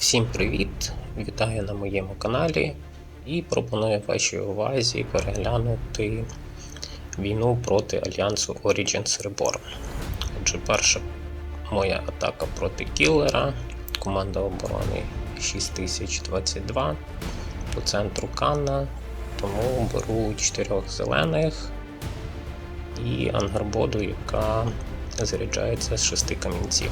Всім привіт! Вітаю на моєму каналі і пропоную вашій увазі переглянути війну проти Альянсу Origins Reborn. Отже, перша моя атака проти кілера, команда оборони 6022 по центру Канна, тому беру 4 зелених і ангарбоду, яка заряджається з 6 камінців.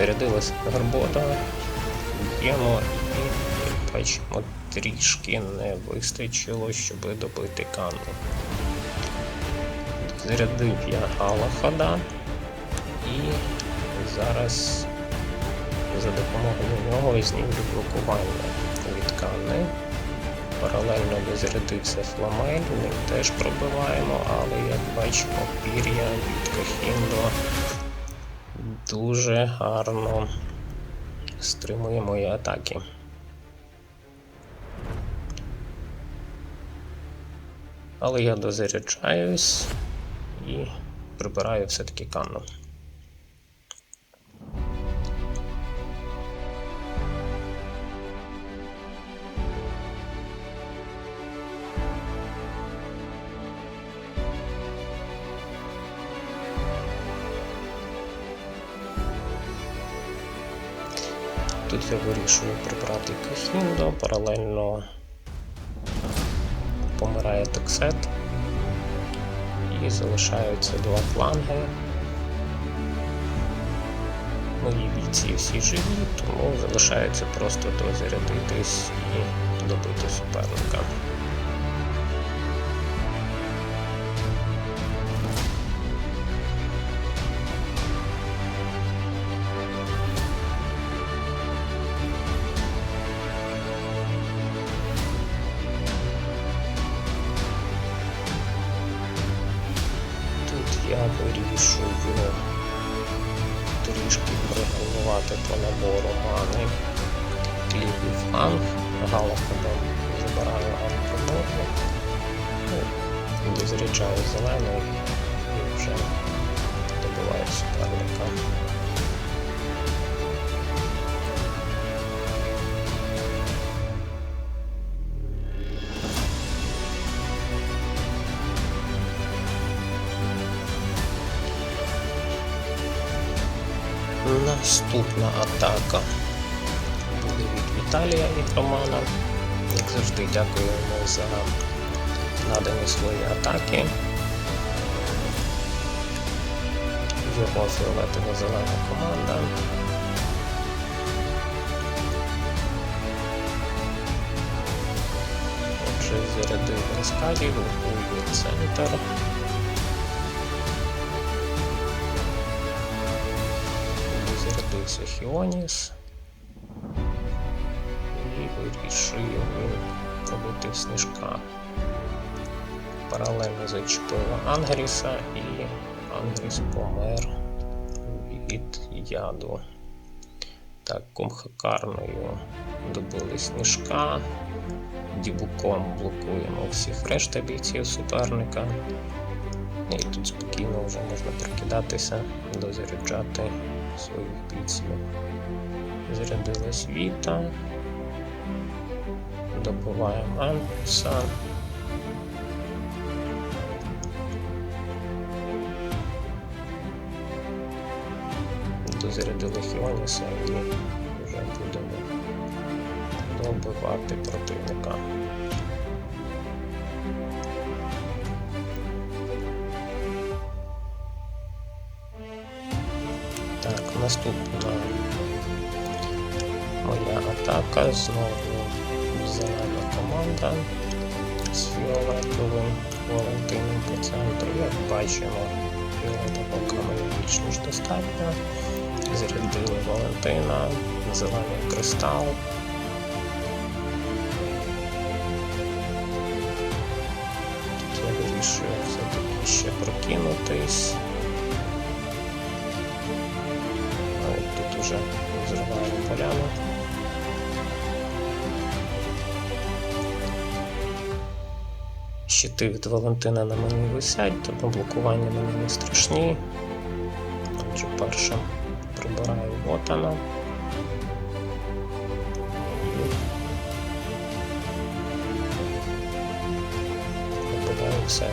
Так, зарядилася гарбота, б'ємо і, бачимо, трішки не вистачило, щоб добити кану. Зарядив я Галахада і зараз за допомогою нього знімлю блокування від кани. Паралельно дозарядився фламель, ми теж пробиваємо, але як бачимо, пір'я від Кахіндо дуже гарно стримує мої атаки. Але я дозаряджаюсь і прибираю все-таки канну. Тут я вирішую прибрати Кахіндо, паралельно помирає токсет. і залишаються два фланги. Мої бійці всі живі, тому залишається просто дозарядитись і добити суперника. Я вирішую трішки пригальмувати по набору мани лівий анг. галаходом забираю антиморфу, ну, дозаряджаю зелений і вже добиваю суперника. Наступна атака буде від Віталія і Романа. Як завжди, дякую йому за надані свої атаки. Його фіолетова зелена команда. Отже, зарядив Раскалів, у центр. Зарядився Хіоніс і вирішив робити сніжка. Паралельно зачепила Ангріса і Ангріс помер від яду. Так, кумхакарною добили сніжка, дібуком блокуємо всіх решта бійців суперника. І тут спокійно вже можна прикидатися, дозаряджати своїх бійців. Зарядилась Віта. Добуваємо Анса. Дозарядили Хіоніса і вже будемо добивати противника. Так, наступна моя атака. Знову зелена команда з фіолетовим Валентином по центру. Як бачимо, фіолетового каменю більш ніж достатньо. Зарядили Валентина, зелений кристал. Тут я вирішую все-таки ще прокинутись. Вже зриваємо поляну. Щити від Валентина на мені висять, тому блокування мені не страшні. Отже, першим прибираю Вотана. І вибиваю все.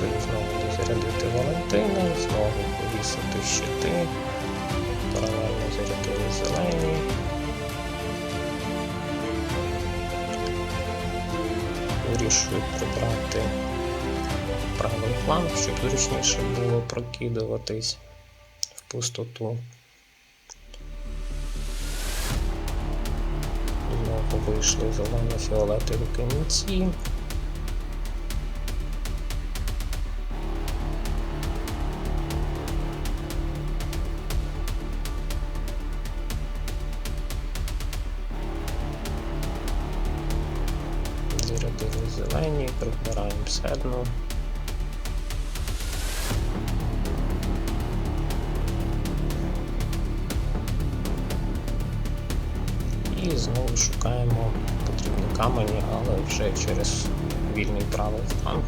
Вирішую знову дозарядити Валентина, знову повісити щити, паралельно зарядили зелені. Вирішую прибрати правий фланг, щоб зручніше було прокидуватись в пустоту. Знову вийшли зелено-фіолетові камінці. Прибираємо. І знову шукаємо потрібні камені, але вже через вільний правий фланг.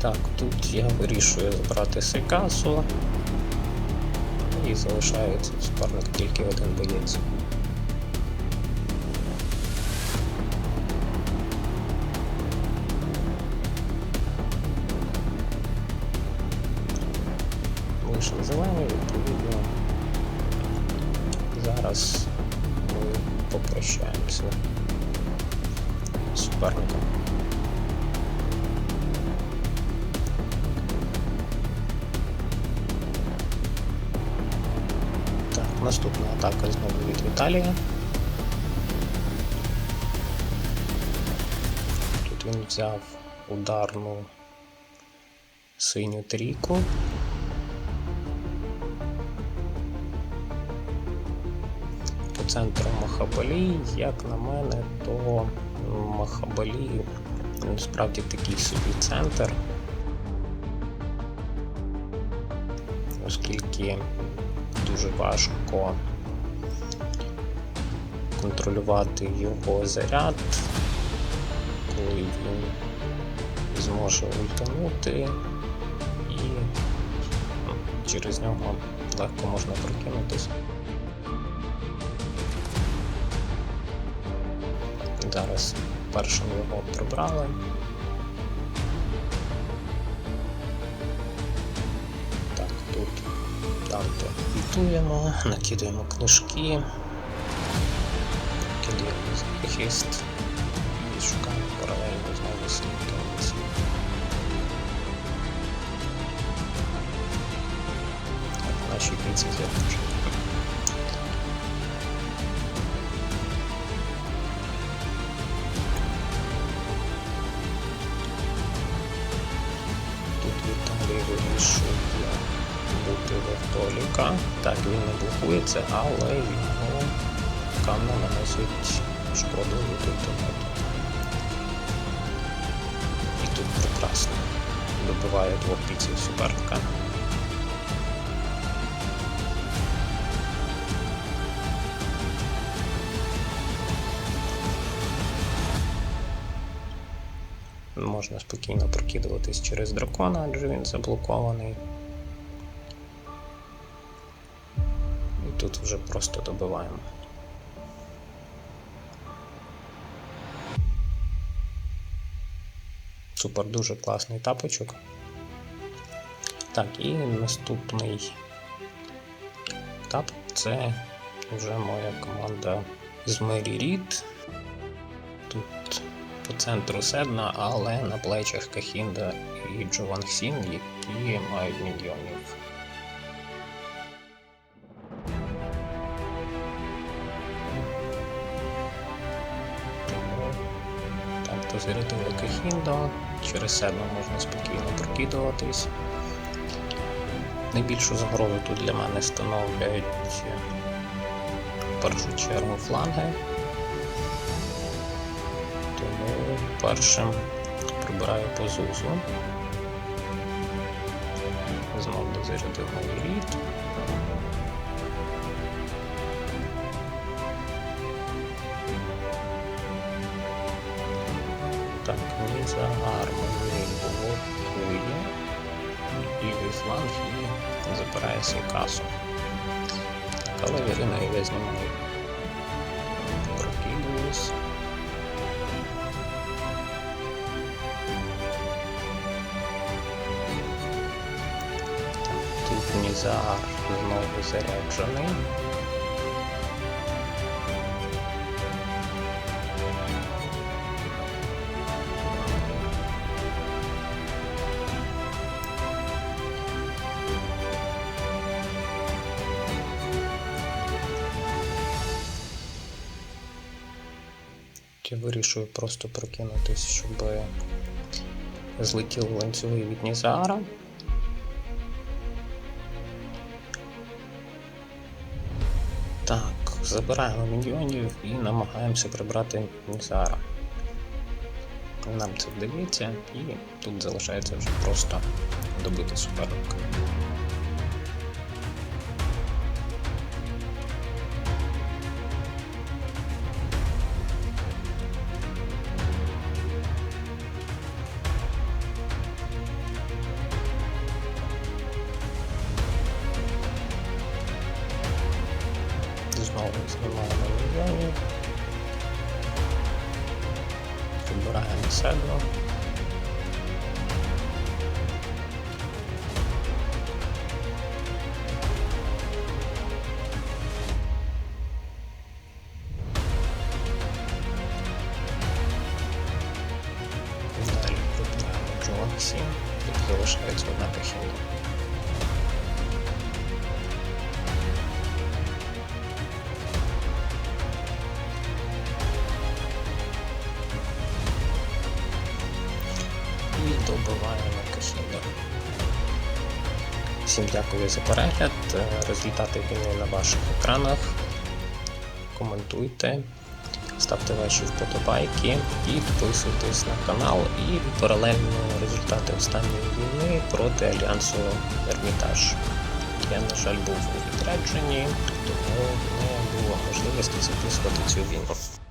Так, тут я вирішую забрати Сейкасу. І залишається в суперника тільки один боєць. Вийшли зелені, відповідно. Зараз ми попрощаємося з суперником. Наступна атака знову від Віталія. Тут він взяв ударну синю трійку. По центру Махабалі, як на мене, то Махабалі насправді такий собі центр. Оскільки дуже важко контролювати його заряд, коли він зможе ультанути і ну, через нього легко можна прокинутися. Зараз першим його прибрали. Так, тут Данте готуємо, накидаємо книжки, кидаємо захист і шукаємо паралельно знову. Так, наші кінці теж. Не блокується, але його камна наносить шкоду від ультимату. І тут прекрасно добиває двох бійців суперника. Можна спокійно прокидуватись через дракона, адже він заблокований. Тут вже просто добиваємо. Супер, дуже класний тапочок. Так, і наступний етап це вже моя команда з Мері Рід. Тут по центру Седна, але на плечах Кахінда і Джован Хсін, які мають мільйонів. Позирити велике хіндо, через себе можна спокійно прокидуватись. Найбільшу загрозу тут для мене становлять е, в першу чергу фланги. Тому першим прибираю по зузу. Знов дозарядив новий рід. Фланг і забирає свій касу. Але вірина і знімаю. Прокидуюсь. Тут Нізар знову заряджений. Я вирішую просто прокинутись, щоб злетіли ланцюги від Нізара. Так, забираємо міньйонів і намагаємося прибрати Нізара. Нам це вдається, і тут залишається вже просто добити суперника. Прибираємо седло. Далі прибираємо Джонсі. Тут залишається одна похідна. Всім дякую за перегляд. Е, Результати війни на ваших екранах. Коментуйте, ставте ваші вподобайки, підписуйтесь на канал і паралельно результати останньої війни проти Альянсу Ермітаж. Я, на жаль, був у відрядженні, тому не було можливості записувати цю війну.